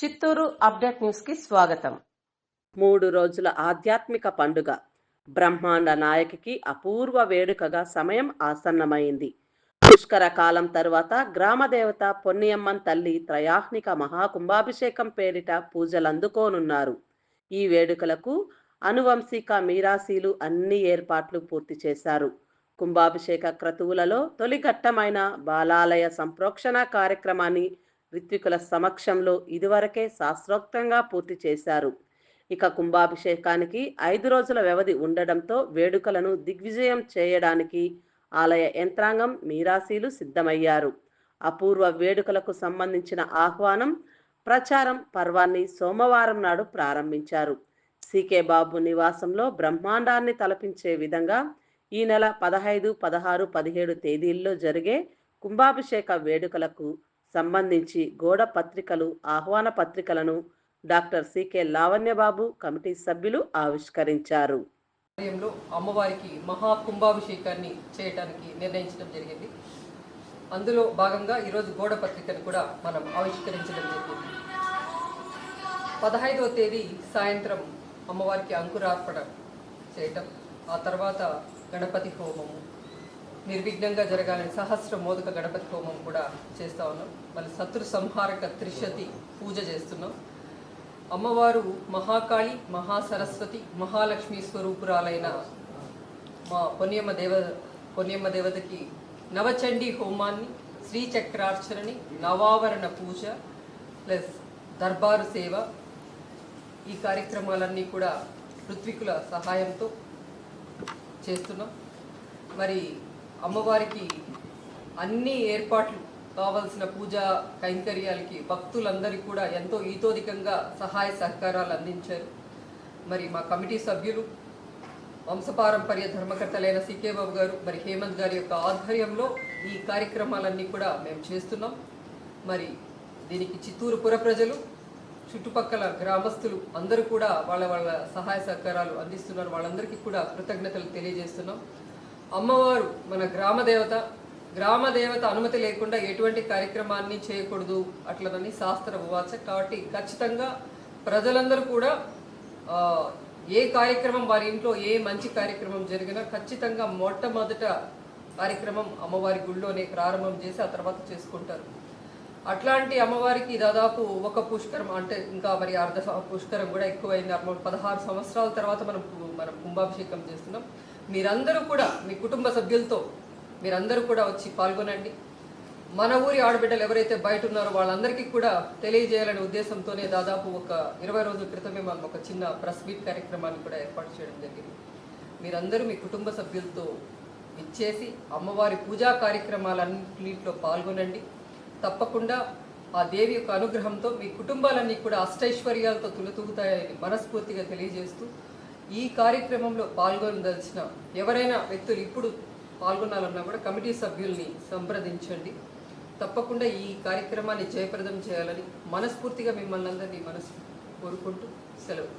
Chittoor update న్యూస్కి స్వాగతం. మూడు రోజుల ఆధ్యాత్మిక పండుగ. బ్రహ్మాండ నాయకికి అపూర్వ వేడుకగా సమయం ఆసన్నమైంది. పుష్కర కాలం తరువాత గ్రామదేవత పొన్నియమ్మన్ తల్లి త్రయాహ్నిక మహాకుంభాభిషేకం పేరిట పూజలందుకోనున్నారు. ఈ వేడుకలకు అనువంశిక మీరాశీలు అన్ని ఏర్పాట్లు పూర్తి చేశారు. కుంభాభిషేక క్రతువులలో తొలి ఘట్టమైన బాలాలయ సంప్రోక్షణ కార్యక్రమాన్ని రిత్వికుల సమక్షంలో ఇదివరకే శాస్త్రోక్తంగా పూర్తి చేశారు. ఇక కుంభాభిషేకానికి ఐదు రోజుల వ్యవధి ఉండడంతో వేడుకలను దిగ్విజయం చేయడానికి ఆలయ యంత్రాంగం మీరాశీలు సిద్ధమయ్యారు. అపూర్వ వేడుకలకు సంబంధించిన ఆహ్వానం ప్రచారం పర్వాన్ని సోమవారం నాడు ప్రారంభించారు. సీకే బాబు నివాసంలో బ్రహ్మాండాన్ని తలపించే విధంగా ఈ నెల పదహైదు పదహారు పదిహేడు తేదీల్లో జరిగే కుంభాభిషేక వేడుకలకు సంబంధించి గోడ పత్రికలు ఆహ్వాన పత్రికలను డాక్టర్ సికే లావణ్యబాబు కమిటీ సభ్యులు ఆవిష్కరించారు. అమ్మవారికి మహా కుంభాభిషేకాన్ని చేయడానికి నిర్ణయించడం జరిగింది. అందులో భాగంగా ఈరోజు గోడ పత్రికను కూడా మనం ఆవిష్కరించడం జరిగింది. పదహైదవ తేదీ సాయంత్రం అమ్మవారికి అంకురార్పణ చేయటం ఆ తర్వాత గణపతి హోమము నిర్విఘ్నంగా జరగాలని సహస్ర మోదక గణపతి హోమం కూడా చేస్తా ఉన్నాం. మళ్ళీ శత్రు సంహారక త్రిశతి పూజ చేస్తున్నాం. అమ్మవారు మహాకాళి మహాసరస్వతి మహాలక్ష్మి స్వరూపురాలైన మా పొన్యమ్మ దేవ పొన్యమ్మ దేవతకి నవచండీ హోమాన్ని శ్రీచక్రార్చనని నవావరణ పూజ ప్లస్ దర్బారు సేవ ఈ కార్యక్రమాలన్నీ కూడా ఋత్వికుల సహాయంతో చేస్తున్నాం. మరి అమ్మవారికి అన్ని ఏర్పాట్లు కావలసిన పూజా కైంకర్యాలకి భక్తులందరికీ కూడా ఎంతో ఈతోధికంగా సహాయ సహకారాలు అందించారు. మరి మా కమిటీ సభ్యులు వంశపారంపర్య ధర్మకర్తలైన సికే బాబు గారు మరి హేమంత్ గారి యొక్క ఆధ్వర్యంలో ఈ కార్యక్రమాలన్నీ కూడా మేము చేస్తున్నాం. మరి దీనికి చిత్తూరు పుర ప్రజలు చుట్టుపక్కల గ్రామస్తులు అందరూ కూడా వాళ్ళ వాళ్ళ సహాయ సహకారాలు అందిస్తున్నారు. వాళ్ళందరికీ కూడా కృతజ్ఞతలు తెలియజేస్తున్నాం. అమ్మవారు మన గ్రామ దేవత గ్రామ దేవత అనుమతి లేకుండా ఎటువంటి కార్యక్రమాన్ని చేయకూడదు అట్లనని శాస్త్ర ఉవాచ కాబట్టి ఖచ్చితంగా ప్రజలందరూ కూడా ఏ కార్యక్రమం వారి ఇంట్లో ఏ మంచి కార్యక్రమం జరిగినా ఖచ్చితంగా మొట్టమొదట కార్యక్రమం అమ్మవారి గుళ్ళోనే ప్రారంభం చేసి ఆ తర్వాత చేసుకుంటారు. అట్లాంటి అమ్మవారికి దాదాపు ఒక పుష్కరం అంటే ఇంకా మరి అర్ధ పుష్కరం కూడా ఎక్కువైంది. పదహారు సంవత్సరాల తర్వాత మనం మనం కుంభాభిషేకం చేస్తున్నాం. మీరందరూ కూడా మీ కుటుంబ సభ్యులతో మీరందరూ కూడా వచ్చి పాల్గొనండి. మన ఊరి ఆడబిడ్డలు ఎవరైతే బయట ఉన్నారో వాళ్ళందరికీ కూడా తెలియజేయాలనే ఉద్దేశంతోనే దాదాపు ఒక ఇరవై రోజుల క్రితమే మనం ఒక చిన్న ప్రెస్ మీట్ కార్యక్రమాన్ని కూడా ఏర్పాటు చేయడం జరిగింది. మీరందరూ మీ కుటుంబ సభ్యులతో ఇచ్చేసి అమ్మవారి పూజా కార్యక్రమాలన్నింటిలో పాల్గొనండి. తప్పకుండా ఆ దేవి యొక్క అనుగ్రహంతో మీ కుటుంబాలన్నీ కూడా అష్టైశ్వర్యాలతో తులతూగుతాయని మనస్ఫూర్తిగా తెలియజేస్తూ ఈ కార్యక్రమంలో పాల్గొనదలిచిన ఎవరైనా వ్యక్తులు ఇప్పుడు పాల్గొనాలన్నా కూడా కమిటీ సభ్యుల్ని సంప్రదించండి. తప్పకుండా ఈ కార్యక్రమాన్ని జయప్రదం చేయాలని మనస్ఫూర్తిగా మిమ్మల్ని అందరినీ మనసు కోరుకుంటూ సెలవు